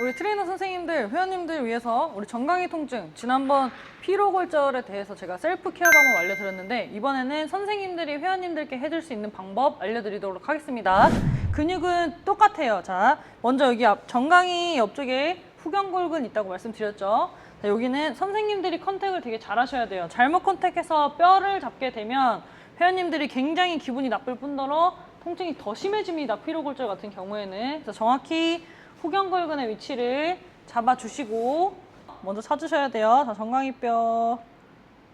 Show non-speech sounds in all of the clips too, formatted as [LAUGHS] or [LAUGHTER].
우리 트레이너 선생님들, 회원님들 위해서 우리 정강이 통증 지난번 피로골절에 대해서 제가 셀프 케어 방법 알려드렸는데 이번에는 선생님들이 회원님들께 해줄 수 있는 방법 알려드리도록 하겠습니다. 근육은 똑같아요. 자, 먼저 여기 앞 정강이 옆쪽에 후경골근 있다고 말씀드렸죠. 자, 여기는 선생님들이 컨택을 되게 잘 하셔야 돼요. 잘못 컨택해서 뼈를 잡게 되면 회원님들이 굉장히 기분이 나쁠 뿐더러 통증이 더 심해집니다. 피로골절 같은 경우에는. 정확히 후경골근의 위치를 잡아주시고 먼저 찾으셔야 돼요. 자, 정강이뼈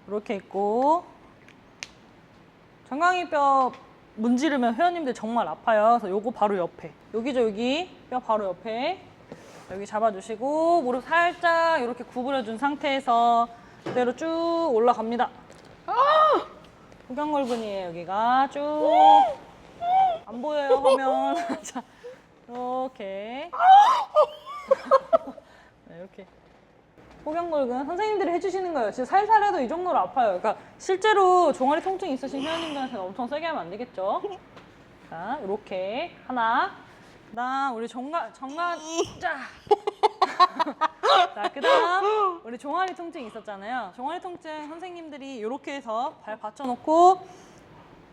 이렇게 있고 정강이뼈 문지르면 회원님들 정말 아파요. 그래서 요거 바로 옆에 여기죠 여기 뼈 바로 옆에 여기 잡아주시고 무릎 살짝 이렇게 구부려준 상태에서 그대로 쭉 올라갑니다. 후경골근이에요 여기가 쭉 안 보여요 화면 [LAUGHS] 자 이렇게 [LAUGHS] 네, 이렇게. 호경골근 선생님들이 해주시는 거예요. 진짜 살살 해도 이 정도로 아파요. 그러니까 실제로 종아리 통증 있으신 회원님들한테는 엄청 세게 하면 안 되겠죠? 자 이렇게. 하나. 그다음 우리 정가 정가 자. 자, 그 다음, 우리 종아리 통증 있었잖아요. 종아리 통증 선생님들이 이렇게 해서 발 받쳐놓고,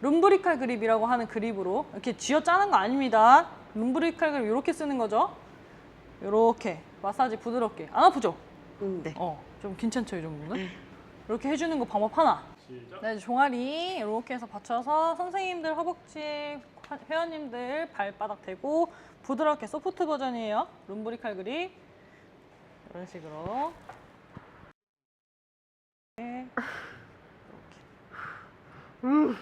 룸브리칼 그립이라고 하는 그립으로, 이렇게 쥐어 짜는 거 아닙니다. 룸브리칼 그립 이렇게 쓰는 거죠. 이렇게, 마사지 부드럽게. 안 아프죠? 음, 네. 어, 좀 괜찮죠, 이 정도는? 이렇게 해주는 거 방법 하나. 네, 종아리 이렇게 해서 받쳐서 선생님들 허벅지 화- 회원님들 발바닥 대고 부드럽게 소프트 버전이에요. 룸브리 칼 그립 이런 식으로 네, 이렇게.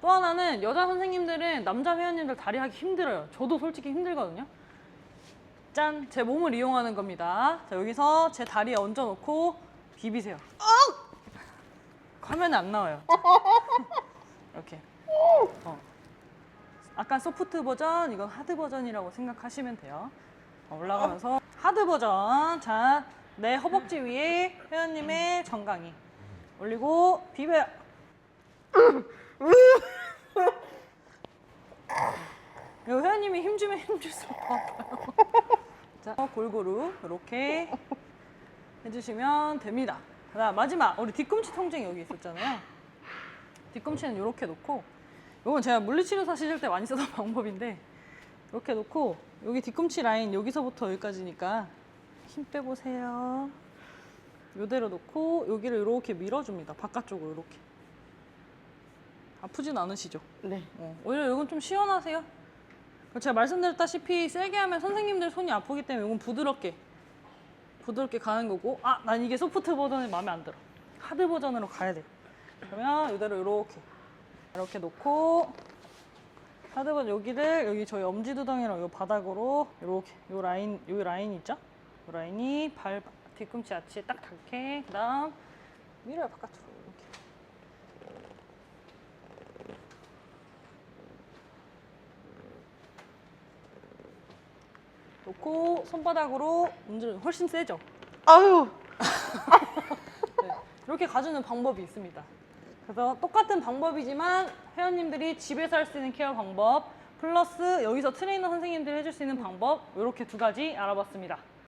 또 하나는 여자 선생님들은 남자 회원님들 다리 하기 힘들어요. 저도 솔직히 힘들거든요. 짠! 제 몸을 이용하는 겁니다. 자, 여기서 제 다리에 얹어놓고 비비세요. 화면에 안 나와요. 이렇게. 어. 아까 소프트 버전, 이건 하드 버전이라고 생각하시면 돼요. 어, 올라가면서 하드 버전. 자, 내 허벅지 위에 회원님의 정강이 올리고 비벼요. 이거 회원님이 힘주면 힘줄수록 더 아파요. 자, 골고루 이렇게 해주시면 됩니다. 그다음 마지막 우리 뒤꿈치 통증이 여기 있었잖아요. 뒤꿈치는 이렇게 놓고 이건 제가 물리치료사 시절 때 많이 쓰던 [LAUGHS] 방법인데 이렇게 놓고 여기 뒤꿈치 라인 여기서부터 여기까지니까 힘 빼보세요. 이대로 놓고 여기를 이렇게 밀어줍니다. 바깥쪽으로 이렇게. 아프진 않으시죠? 네. 어, 오히려 이건 좀 시원하세요. 제가 말씀드렸다시피 세게 하면 선생님들 손이 아프기 때문에 이건 부드럽게 부드럽게 가는 거고 아 난 이게 소프트 버전이 마음에 안 들어 하드 버전으로 가야 돼 그러면 이대로 이렇게 이렇게 놓고 하드 버전 여기를 여기 저희 엄지두덩이랑 요 바닥으로 이렇게 요 라인 요 라인 있죠? 요 라인이 발 뒤꿈치 아치에 딱 닿게 그다음 밀어요 바깥으로 이렇게 놓고 손바닥으로 문지르 훨씬 세죠? 아유. [LAUGHS] 네, 이렇게 가주는 방법이 있습니다. 그래서 똑같은 방법이지만 회원님들이 집에서 할 수 있는 케어 방법 플러스 여기서 트레이너 선생님들이 해줄 수 있는 방법 이렇게 두 가지 알아봤습니다.